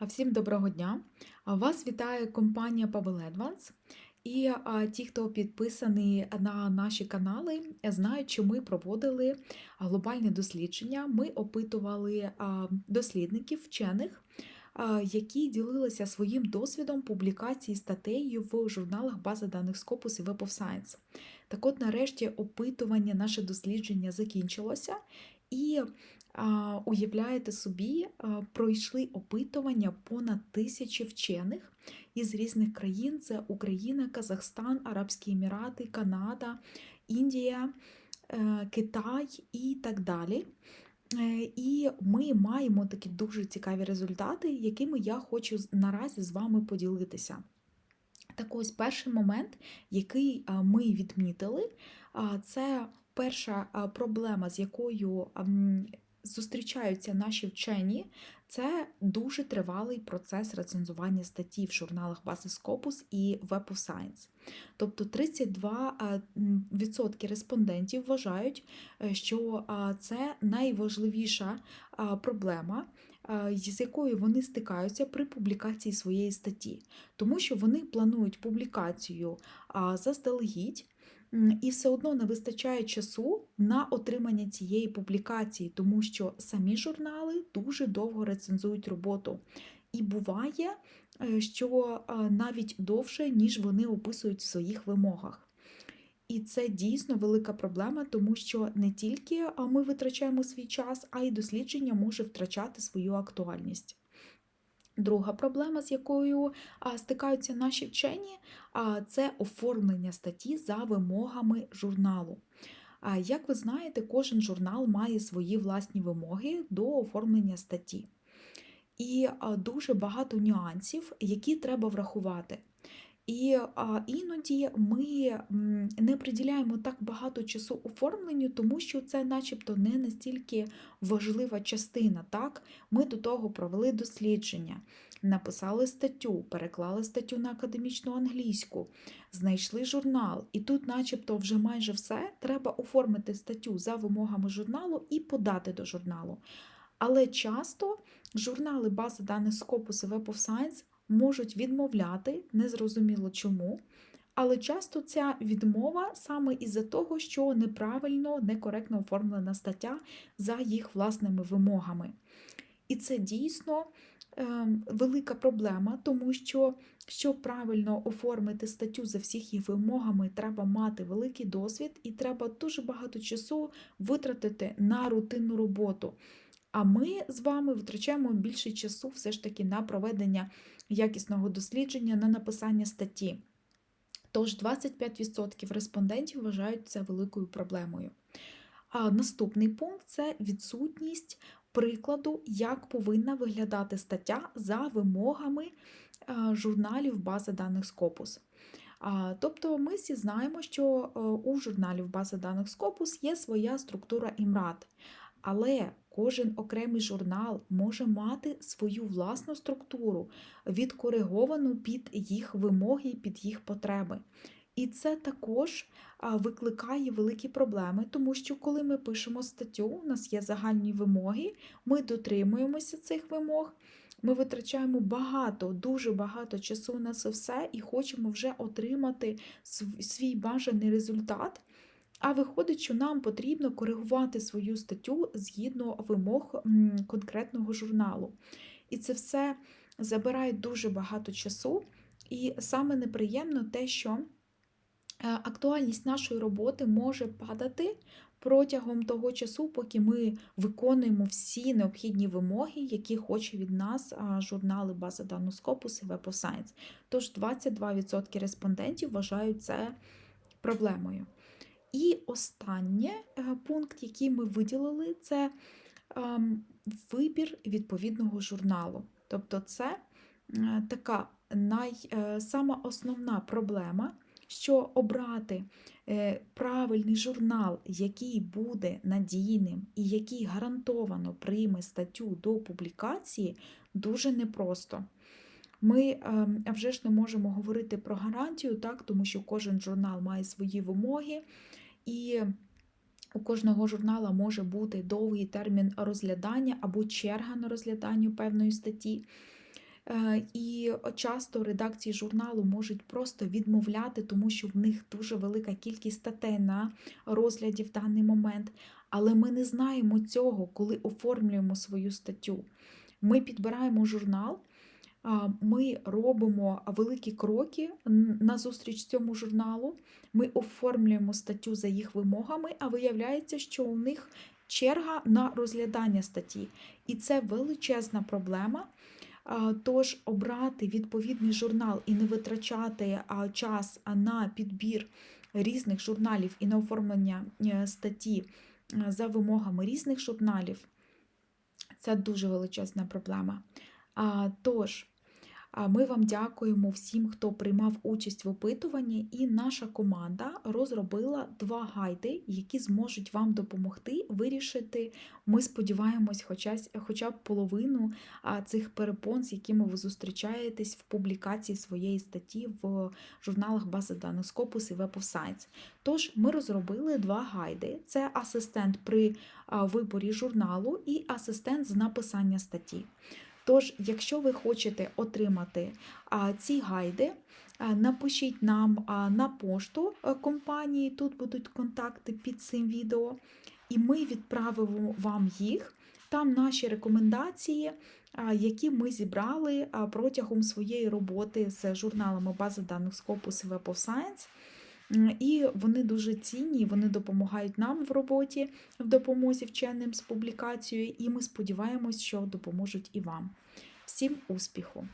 Всім доброго дня! Вас вітає компанія Pavel Advance. І ті, хто підписаний на наші канали, знають, що ми проводили глобальне дослідження. Ми опитували дослідників, вчених, які ділилися своїм досвідом публікації статей в журналах бази даних Scopus і Web of Science. Так от, нарешті, опитування, наше дослідження закінчилося. І уявляєте собі, пройшли опитування понад тисячі вчених із різних країн: це Україна, Казахстан, Арабські Емірати, Канада, Індія, е, Китай і так далі. Е, І ми маємо такі дуже цікаві результати, якими я хочу наразі з вами поділитися. Так ось перший момент, який ми відмітили, це перша проблема, з якою зустрічаються наші вчені, це дуже тривалий процес рецензування статті в журналах бази Scopus і Web of Science. Тобто 32% відсотки респондентів вважають, е, що це найважливіша проблема, з якою вони стикаються при публікації своєї статті тому що вони планують публікацію заздалегідь, і все одно не вистачає часу на отримання цієї публікації, тому що самі журнали дуже довго рецензують роботу. І буває, е, що навіть довше, ніж вони описують в своїх вимогах. І це дійсно велика проблема, тому що не тільки ми витрачаємо свій час, а й дослідження може втрачати свою актуальність. Друга проблема, з якою стикаються наші вчені, це оформлення статті за вимогами журналу. Як ви знаєте, кожен журнал має свої власні вимоги до оформлення статті. І дуже багато нюансів, які треба врахувати. І іноді ми не приділяємо так багато часу оформленню, тому що це, начебто, не настільки важлива частина. Так, ми до того провели дослідження, написали статтю, переклали статтю на академічну англійську, знайшли журнал, і тут, начебто, вже майже все. Треба оформити статтю за вимогами журналу і подати до журналу. Але часто журнали бази даних Scopus і Web of Science можуть відмовляти, незрозуміло чому. Але часто ця відмова саме із-за того, що неправильно, некоректно оформлена стаття за їх власними вимогами. І це дійсно е, велика проблема, тому що, щоб правильно оформити статтю за всіх її вимогами, треба мати великий досвід і треба дуже багато часу витратити на рутинну роботу. А ми з вами витрачаємо більше часу все ж таки на проведення якісного дослідження, на написання статті. Тож 25% респондентів вважають це великою проблемою. А наступний пункт це відсутність прикладу, як повинна виглядати стаття за вимогами е, журналів бази даних Scopus. Тобто ми всі знаємо, що е, у журналів бази даних Scopus є своя структура імрад. Але кожен окремий журнал може мати свою власну структуру, відкориговану під їх вимоги, під їх потреби. І це також викликає великі проблеми, тому що коли ми пишемо статтю, у нас є загальні вимоги, ми дотримуємося цих вимог, ми витрачаємо багато, дуже багато часу на це все і хочемо вже отримати свій бажаний результат. А виходить, що нам потрібно коригувати свою статтю згідно вимог конкретного журналу. І це все забирає дуже багато часу. І саме неприємно те, що е, актуальність нашої роботи може падати протягом того часу, поки ми виконуємо всі необхідні вимоги, які хоче від нас журнали бази даних Scopus і Web of Science. Тож 22% респондентів вважають це проблемою. І останній пункт, який ми виділили, це ем, вибір відповідного журналу. Тобто, це е, така най, е, основна проблема, що обрати е, правильний журнал, який буде надійним і який гарантовано прийме статтю до публікації, дуже непросто. Ми ем, вже ж не можемо говорити про гарантію, так, тому що кожен журнал має свої вимоги, і у кожного журнала може бути довгий термін розглядання або черга на розгляданню певної статті. Е, І часто редакції журналу можуть просто відмовляти, тому що в них дуже велика кількість статей на розгляді в даний момент. Але ми не знаємо цього, коли оформлюємо свою статтю. Ми підбираємо журнал, ми робимо великі кроки назустріч цьому журналу. Ми оформлюємо статтю за їх вимогами, а виявляється, що у них черга на розглядання статті. І це величезна проблема. Тож обрати відповідний журнал і не витрачати час на підбір різних журналів і на оформлення е, статті е, за вимогами різних журналів це дуже величезна проблема. Тож, ми вам дякуємо всім, хто приймав участь в опитуванні, і наша команда розробила два гайди, які зможуть вам допомогти вирішити. Ми сподіваємось, хоча, хоча б половину цих перепон, з якими ви зустрічаєтесь в публікації своєї статті в журналах бази даних Scopus і Web of Science. Тож ми розробили два гайди: це асистент при виборі журналу і асистент з написання статті. Тож, якщо ви хочете отримати ці гайди, напишіть нам на пошту е, компанії, тут будуть контакти під цим відео, і ми відправимо вам їх. Там наші рекомендації, які ми зібрали протягом своєї роботи з журналами бази даних Scopus і Web of Science. І вони дуже цінні, вони допомагають нам в роботі, в допомозі вченим з публікацією, і ми сподіваємось, що допоможуть і вам. Всім успіху!